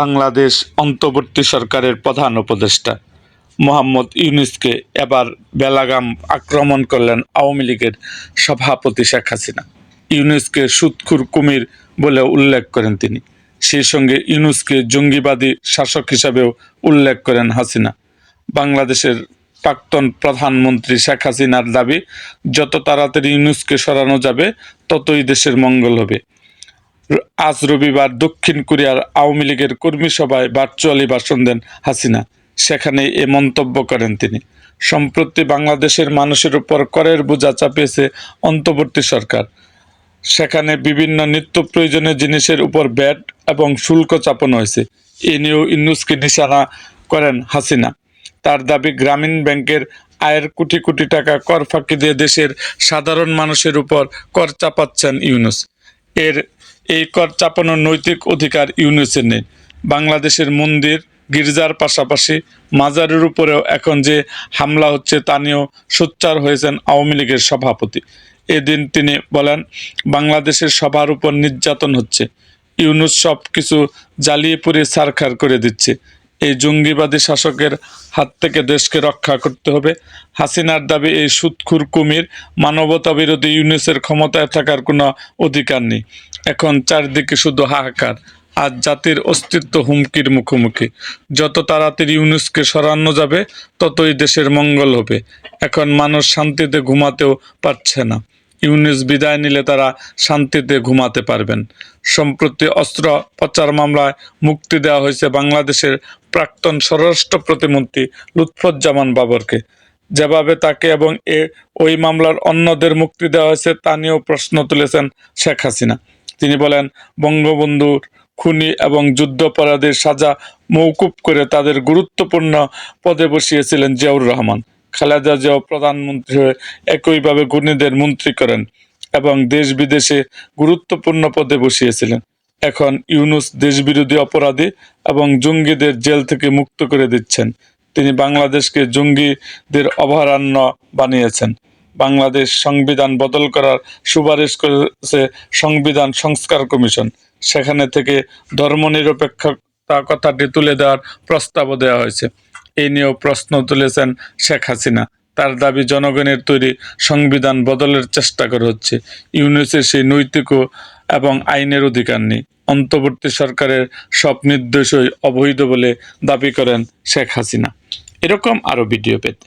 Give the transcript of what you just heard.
বাংলাদেশ অন্তর্বর্তী সরকারের প্রধান উপদেষ্টা মোহাম্মদ ইউনুসকে এবার বেলাগাম আক্রমণ করলেন আওয়ামী লীগের সভাপতি শেখ হাসিনা। ইউনুসকে সুৎখুর কুমির বলে উল্লেখ করেন তিনি। সেই সঙ্গে ইউনুসকে জঙ্গিবাদী শাসক হিসাবেও উল্লেখ করেন হাসিনা। বাংলাদেশের প্রাক্তন প্রধানমন্ত্রী শেখ হাসিনার দাবি, যত তাড়াতাড়ি ইউনুসকে সরানো যাবে, ততই দেশের মঙ্গল হবে। আজ রবিবার দক্ষিণ কোরিয়ার আওয়ামী লীগের কর্মী সভায় ভার্চুয়ালি ভাষণ দেন হাসিনা। সেখানে এ মন্তব্য করেন তিনি। সম্প্রতি বাংলাদেশের মানুষের উপর করের বোঝা চাপিয়েছে অন্তর্বর্তী সরকার। সেখানে বিভিন্ন নিত্য প্রয়োজনীয় জিনিসের উপর ব্যাট এবং শুল্ক চাপানো হয়েছে। এ নিয়েও ইন্নুসকে নিশানা করেন হাসিনা। তার দাবি, গ্রামীণ ব্যাংকের আয়ের কোটি কোটি টাকা কর ফাঁকি দিয়ে দেশের সাধারণ মানুষের উপর কর চাপাচ্ছেন ইউনুস। এর এই কর চাপানোর নৈতিক অধিকার ইউনুসের নেই বাংলাদেশের মন্দির, গির্জার পাশাপাশি মাজারের উপরেও এখন যে হামলা হচ্ছে তা নিয়েও সোচ্চার হয়েছেন আওয়ামী লীগের সভাপতি। এদিন তিনি বলেন, বাংলাদেশের সবার উপর নির্যাতন হচ্ছে। ইউনুস সব কিছু জ্বালিয়ে পুড়ে সারখার করে দিচ্ছে। এই জঙ্গিবাদী শাসকের হাত থেকে দেশকে রক্ষা করতে হবে। হাসিনার দাবি, এই সুৎখুর কুমির মানবতা বিরোধী ইউনুসের ক্ষমতায় থাকার কোনো অধিকার নেই। এখন চারদিকে শুধু হাহাকার আজ জাতির অস্তিত্ব হুমকির মুখোমুখি। যত তাড়াতাড়ি ইউনুসকে সরানো যাবে, ততই দেশের মঙ্গল হবে। এখন মানুষ শান্তিতে ঘুমাতেও পারছে না। ইউনুস বিদায় নিলে তারা শান্তিতে ঘুমাতে পারবেন। সম্প্রতি অস্ত্র পাচার মামলায় মুক্তি দেওয়া হয়েছে বাংলাদেশের প্রাক্তন স্বরাষ্ট্র প্রতিমন্ত্রী লুৎফুজ্জামান বাবরকে। যেভাবে তাকে এবং এ ওই মামলার অন্যদের মুক্তি দেওয়া হয়েছে তা নিয়েও প্রশ্ন তুলেছেন শেখ হাসিনা। তিনি বলেন, বঙ্গবন্ধুর খুনি এবং যুদ্ধাপরাধীর সাজা মৌকুব করে তাদের গুরুত্বপূর্ণ পদে বসিয়েছিলেন জিয়াউর রহমান। খালেদা জিয়াও প্রধানমন্ত্রী হয়ে একইভাবে গুণীদের মন্ত্রী করেন এবং দেশ বিদেশে গুরুত্বপূর্ণ পদে বসিয়েছিলেন। এখন ইউনুস দেশবিরোধী অপরাধী এবং জঙ্গিদের জেল থেকে মুক্ত করে দিচ্ছেন। তিনি বাংলাদেশকে জঙ্গিদের অভয়ারণ্য বানিয়েছেন। বাংলাদেশ সংবিধান বদল করার সুপারিশ করেছে সংবিধান সংস্কার কমিশন। সেখানে থেকে ধর্মনিরপেক্ষতা কথাটি তুলে দেওয়ার প্রস্তাবও দেওয়া হয়েছে। এই নিয়েও প্রশ্ন তুলেছেন শেখ হাসিনা। তার দাবি, জনগণের তৈরি সংবিধান বদলের চেষ্টা করা হচ্ছে। ইউনিসের সেই নৈতিক এবং আইনের অধিকার নেই। অন্তর্বর্তী সরকারের সব নির্দেশই অবৈধ বলে দাবি করেন শেখ হাসিনা। এরকম আরও ভিডিও পেতে।